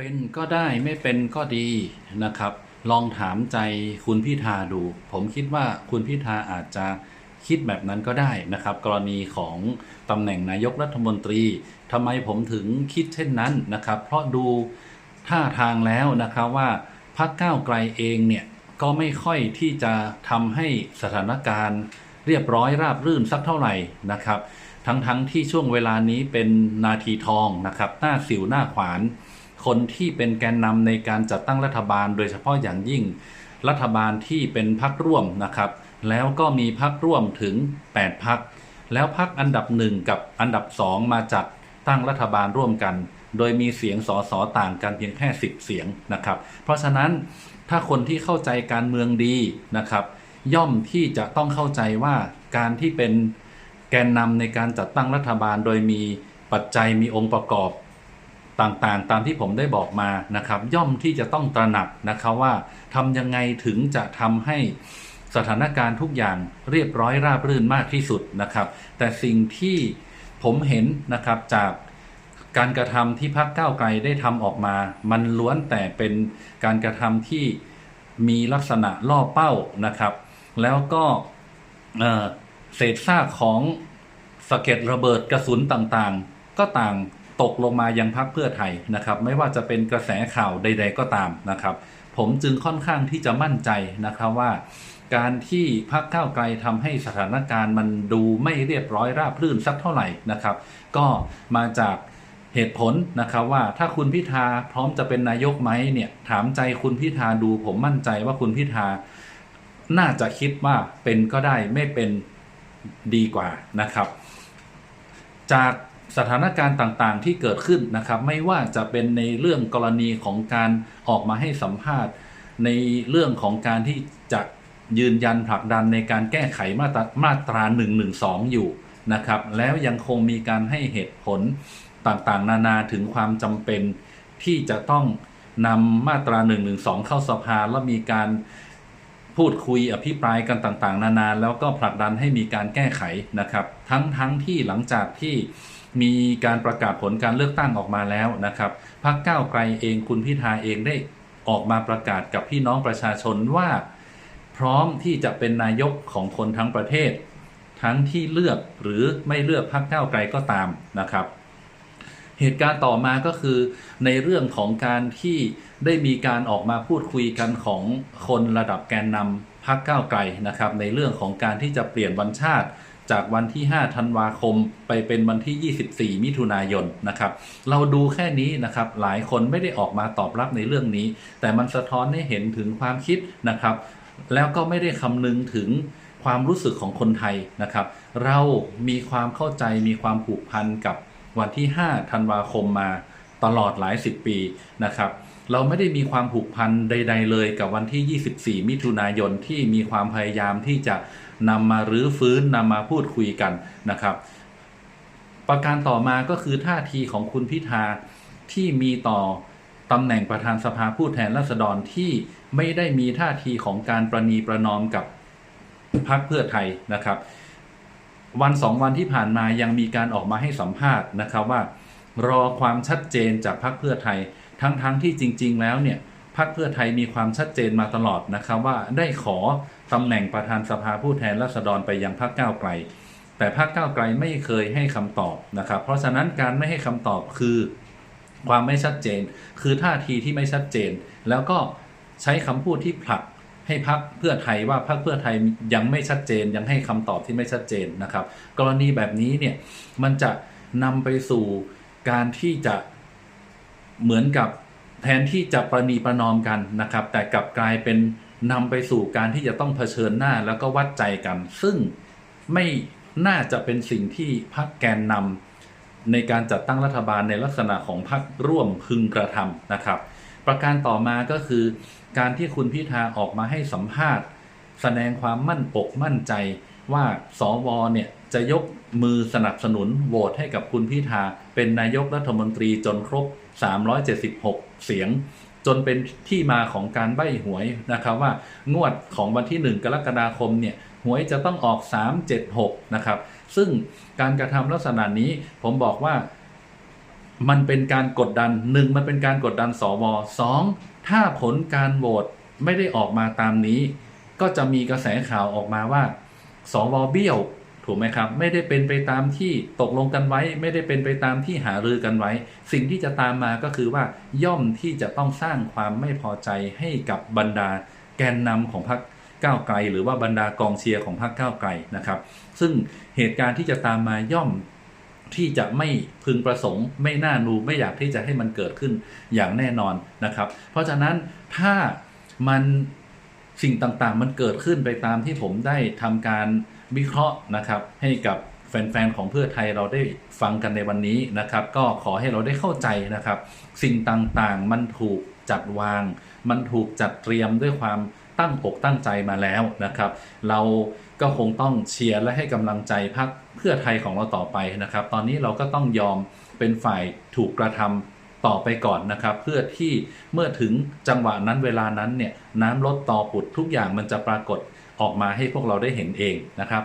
เป็นก็ได้ไม่เป็นก็ดีนะครับ ลองถามใจคุณพิธาดู ผมคิดว่าคุณพิธาอาจจะคิดแบบนั้นก็ได้นะครับ กรณีของตำแหน่งนายกรัฐมนตรีทำไมผมถึงคิดเช่นนั้นนะครับ เพราะดูท่าทางแล้วนะครับว่าพรรคก้าวไกลเองเนี่ยก็ไม่ค่อยที่จะทำให้สถานการณ์เรียบร้อยราบรื่นสักเท่าไหร่นะครับ ทั้งๆที่ช่วงเวลานี้เป็นนาทีทองนะครับ หน้าสิวหน้าขวาน คนที่เป็นแกนนำในการจัดตั้งรัฐบาล โดยเฉพาะอย่างยิ่งรัฐบาลที่เป็นพักร่วมนะครับ แล้วก็มีพักร่วมถึง 8 พัก แล้วพักอันดับหนึ่งกับอันดับสองมาจัดตั้งรัฐบาลร่วมกัน โดยมีเสียงสอสอต่างกันเพียงแค่ 10 เสียงนะครับ เพราะฉะนั้นถ้าคนที่เข้าใจการเมืองดีนะครับ ย่อมที่จะต้องเข้าใจว่าการที่เป็นแกนนำในการจัดตั้งรัฐบาลโดยมีปัจจัยมีองค์ประกอบ ต่างๆ ตามที่ผมได้บอกมานะครับ ย่อมที่จะต้องตระหนักนะครับว่าทำยังไงถึงจะทำให้สถานการณ์ทุกอย่างเรียบร้อยราบรื่นมากที่สุดนะครับ แต่สิ่งที่ผมเห็นนะครับจากการกระทำที่พรรคก้าวไกลได้ทำออกมา มันล้วนแต่เป็นการกระทำที่มีลักษณะล่อเป้านะครับ แล้วก็เเศษซากของสะเก็ดระเบิดกระสุนต่างๆ ก็ต่าง ตกลงมายังพรรคเพื่อไทยนะครับ ไม่ว่าจะเป็นกระแสข่าวใด ๆก็ตามนะครับ ผมจึงค่อนข้างที่จะมั่นใจนะครับว่า การที่พรรคก้าวไกลทำให้สถานการณ์มันดูไม่เรียบร้อยราบรื่นสักเท่าไหร่นะครับ ก็มาจากเหตุผลนะครับว่าถ้าคุณพิธาพร้อมจะเป็นนายกไหมเนี่ยถามใจคุณพิธาดูผมมั่นใจว่าคุณพิธาน่าจะคิดว่าเป็นก็ได้ไม่เป็นดีกว่านะครับ จาก สถานการณ์ต่างๆ ที่เกิดขึ้นนะครับ ไม่ว่าจะเป็นในเรื่องกรณีของการออกมาให้สัมภาษณ์ ในเรื่องของการที่จะยืนยันผลักดันในการแก้ไขมาตรามาตรา1นึอยู่นะครับ แล้วยังคงมีการให้เหตุผลต่างๆ นานาถึงความจำเป็นที่จะต้องนำมาตรา1นึเข้าสภาแล้วมีการพูดคุยอภิปรายกันต่างๆ นานาแล้วก็ผลักดันให้มีการแก้ไขนะครับ ทั้งทั้งที่หลังจากที่ มีการประกาศผลการเลือกตั้งออกมาแล้วนะครับพรรคก้าวไกลเองคุณพิธาเองได้ออกมาประกาศกับพี่น้องประชาชนว่า พร้อมที่จะเป็นนายกของคนทั้งประเทศ ทั้งที่เลือกหรือไม่เลือกพรรคก้าวไกลก็ตามนะครับ เหตุการณ์ต่อมาก็คือ ในเรื่องของการที่ได้มีการออกมาพูดคุยกันของคนระดับแกนนำพรรคก้าวไกลนะครับ ในเรื่องของการที่จะเปลี่ยนวันชาติ จากวันที่ 5 ธันวาคมไปเป็นวันที่ 24 มิถุนายนนะครับ เราดูแค่นี้นะครับ หลายคนไม่ได้ออกมาตอบรับในเรื่องนี้ แต่มันสะท้อนให้เห็นถึงความคิดนะครับ แล้วก็ไม่ได้คำนึงถึงความรู้สึกของคนไทยนะครับ เรามีความเข้าใจมีความผูกพันกับวันที่ 5 ธันวาคมมาตลอดหลายสิบปีนะครับเราไม่ได้มีความผูกพันใด ๆ เลยกับวันที่ 24 มิถุนายนที่มีความพยายามที่จะ นำมารื้อฟื้นนำมาพูดคุยกันนะครับ ประการต่อมาก็คือท่าทีของคุณพิธาที่มีต่อตำแหน่งประธานสภาผู้แทนราษฎรที่ไม่ได้มีท่าทีของการประนีประนอมกับพรรคเพื่อไทยนะครับ วันสองวันที่ผ่านมายังมีการออกมาให้สัมภาษณ์นะครับว่า รอความชัดเจนจากพรรคเพื่อไทย ทั้งๆทที่จริง ๆ แล้วเนี่ย พรรคเพื่อไทยมีความชัดเจนมาตลอดนะครับว่าได้ขอตำแหน่งประธานสภาผู้แทนราษฎรไปยังพรรคก้าวไกล แต่พรรคก้าวไกลไม่เคยให้คำตอบนะครับ เพราะฉะนั้นการไม่ให้คำตอบคือความไม่ชัดเจน คือท่าทีที่ไม่ชัดเจน แล้วก็ใช้คำพูดที่ผลักให้พรรคเพื่อไทยว่าพรรคเพื่อไทยยังไม่ชัดเจนยังให้คำตอบที่ไม่ชัดเจนนะครับ กรณีแบบนี้เนี่ยมันจะนำไปสู่การที่จะเหมือนกับ ทนที่จะประนีประนอมกันนะครับ แต่กลับกลายเป็นนำไปสู่การที่จะต้องเผชิญหน้าแล้วก็วัดใจกัน ซึ่งไม่น่าจะเป็นสิ่งที่พรรคแกนนำในการจัดตั้งรัฐบาลในลักษณะของพรรคร่วมพึงกระทำนะครับ ประการต่อมาก็คือ การที่คุณพิธาออกมาให้สัมภาษณ์ แสดงความมั่นอกมั่นใจว่าสวเนี่ย จะยกมือสนับสนุนโหวตให้กับคุณพิธา เป็นนายกรัฐมนตรีจนครบ 376 เสียง จนเป็นที่มาของการใบหวยนะครับว่างวดของวันที่ 1 กรกฎาคมเนี่ยหวยจะต้องออก 376 นะครับ ซึ่งการกระทำลักษณะนี้ผมบอกว่ามันเป็นการกดดันหนึ่งมันเป็นการกดดันสวสองถ้าผลการโหวตไม่ได้ออกมาตามนี้ ก็จะมีกระแสข่าวออกมาว่าสวเบี้ยว ถูกไหมครับ ไม่ได้เป็นไปตามที่ตกลงกันไว้ ไม่ได้เป็นไปตามที่หารือกันไว้ สิ่งที่จะตามมาก็คือว่าย่อมที่จะต้องสร้างความไม่พอใจให้กับบรรดาแกนนำของพรรคก้าวไกล หรือว่าบรรดากองเชียร์ของพรรคก้าวไกลนะครับ ซึ่งเหตุการณ์ที่จะตามมาย่อมที่จะไม่พึงประสงค์ ไม่น่านูไม่อยากที่จะให้มันเกิดขึ้นอย่างแน่นอนนะครับ เพราะฉะนั้นถ้ามันสิ่งต่างๆ มันเกิดขึ้นไปตามที่ผมได้ทำการ วิเคราะห์นะครับให้กับแฟนๆของเพื่อไทยเราได้ฟังกันในวันนี้นะครับ ก็ขอให้เราได้เข้าใจนะครับ สิ่งต่างๆมันถูกจัดวาง มันถูกจัดเตรียมด้วยความตั้งอกตั้งใจมาแล้วนะครับ เราก็คงต้องเชียร์และให้กำลังใจพักเพื่อไทยของเราต่อไปนะครับ ตอนนี้เราก็ต้องยอมเป็นฝ่ายถูกกระทำต่อไปก่อนนะครับ เพื่อที่เมื่อถึงจังหวะนั้นเวลานั้นเนี่ยน้ำลดต่อปุดทุกอย่างมันจะปรากฏ ออกมาให้พวกเราได้เห็นเองนะครับ